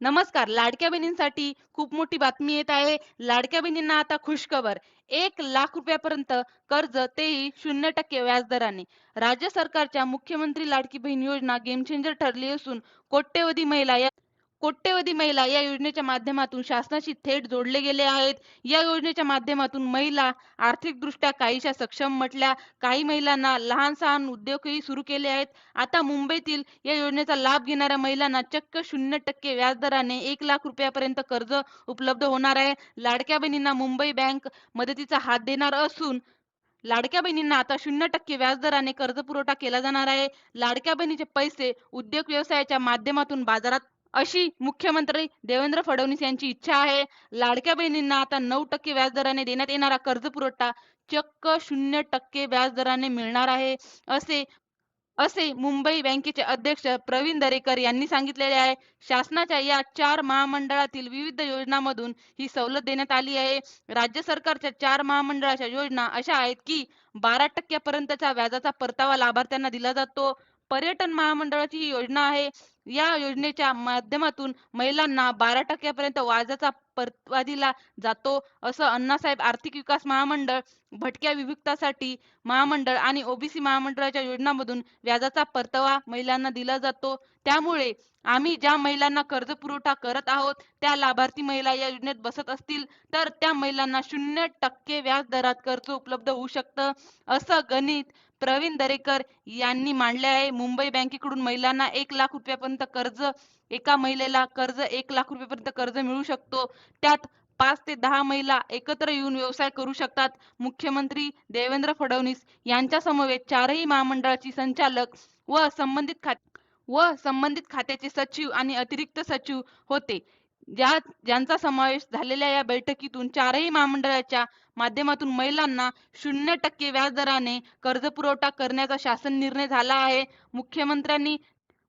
नमस्कार. लाडक्या बहिणींसाठी खूप मोठी बातमी येत आहे. लाडक्या बहिणींना आता खुशखबर. एक लाख रुपयापर्यंत कर्ज तेही शून्य टक्के व्याजदराने. राज्य सरकारच्या मुख्यमंत्री लाडकी बहीण योजना गेम चेंजर ठरली असून कोट्यवधी महिला या कोट्यवधी महिला या योजनेच्या माध्यमातून शासनाशी थेट जोडले गेले आहेत. या योजनेच्या माध्यमातून महिला आर्थिकदृष्ट्या काहीशा सक्षम म्हटल्या. काही महिलांना लहान सहान उद्योगही सुरू केले आहेत. आता मुंबईतील या योजनेचा लाभ घेणाऱ्या महिलांना चक्क शून्य टक्के व्याजदराने एक लाख रुपयापर्यंत कर्ज उपलब्ध होणार आहे. लाडक्या बहिणींना मुंबई बँक मदतीचा हात देणार असून लाडक्या बहिणींना आता शून्य टक्के व्याजदराने कर्ज पुरवठा केला जाणार आहे. लाडक्या बहिणीचे पैसे उद्योग व्यवसायाच्या माध्यमातून बाजारात अशी मुख्यमंत्री देवेंद्र फडणवीस यांची इच्छा आहे. लाडक्या बहिणींना आता नऊ टक्के व्याजदराने देण्यात येणारा कर्ज पुरवठा चक्क शून्य टक्के व्याजदराने मिळणार आहे. असे असे मुंबई बँकेचे अध्यक्ष प्रवीण दरेकर यांनी सांगितलेले आहे. शासनाच्या या चार महामंडळातील विविध योजनांमधून ही सवलत देण्यात आली आहे. राज्य सरकारच्या चार महामंडळाच्या योजना अशा आहेत की बारा टक्क्यापर्यंतचा व्याजाचा परतावा लाभार्थ्यांना दिला जातो. पर्यटन महामंडळाची ही योजना आहे. या योजनेच्या माध्यमातून महिलांना बारा टक्क्यापर्यंत व्याजाचा परतवा दिला जातो असं अण्णासाहेब आर्थिक विकास महामंडळ भटक्या विभक्तासाठी महामंडळ आणि ओबीसी महामंडळाच्या योजनांमधून व्याजाचा परतावा महिलांना दिला जातो. त्यामुळे आम्ही ज्या महिलांना कर्ज पुरवठा करत आहोत त्या लाभार्थी महिला या योजनेत बसत असतील तर त्या महिलांना शून्य टक्के व्याज दरात कर्ज उपलब्ध होऊ शकतं असं गणित प्रवीण दरेकर यांनी मांडले आहे. मुंबई बँकेकडून महिलांना एक लाख रुपयापर्यंत कर्ज एका महिलेला कर्ज एक लाख रुपयापर्यंत कर्ज मिळू शकतो. त्यात पाच ते दहा महिला एकत्र येऊन व्यवसाय करू शकतात. मुख्यमंत्री देवेंद्र फडणवीस यांच्या समवेत चारही महामंडळाची संचालक व संबंधित खाते व संबंधित खात्याचे सचिव आणि अतिरिक्त सचिव होते. ज्या ज्यांचा समावेश झालेल्या या बैठकीतून चारही महामंडळाच्या माध्यमातून महिलांना शून्य टक्के व्याजदराने कर्ज पुरवठा करण्याचा शासन निर्णय झाला आहे. मुख्यमंत्र्यांनी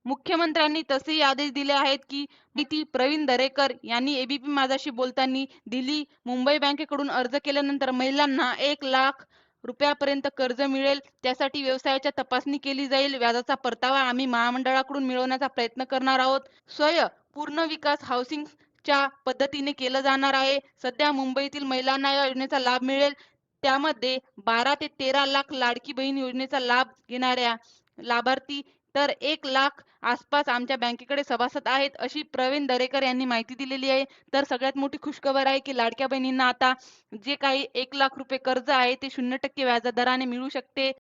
मुख्यमंत्र्यांनी तसेही आदेश दिले आहेत की माहिती प्रवीण दरेकर यांनी एबीपी माझाशी बोलताना दिली. मुंबई बँकेकडून अर्ज केल्यानंतर महिलांना एक लाख रुपयापर्यंत कर्ज मिळेल त्यासाठी व्यवसायाच्या तपासणी केली जाईल व्याजाचा परतावा आम्ही महामंडळाकडून मिळवण्याचा प्रयत्न करणार आहोत. स्वय पूर्ण विकास हाऊसिंग च्या पद्धतीने केलं जाणार आहे. सध्या मुंबईतील महिलांना या योजनेचा लाभ मिळेल. त्यामध्ये बारा ते तेरा लाख लाडकी बहीण योजनेचा लाभ घेणाऱ्या लाभार्थी तर एक लाख आसपास आमच्या बँकेकडे सभासद आहेत अशी प्रवीण दरेकर यांनी माहिती दिलेली आहे. तर सगळ्यात मोठी खुशखबर आहे की लाडक्या बहिणींना आता जे काही एक लाख रुपये कर्ज आहे ते शून्य टक्के व्याजदराने मिळू शकते.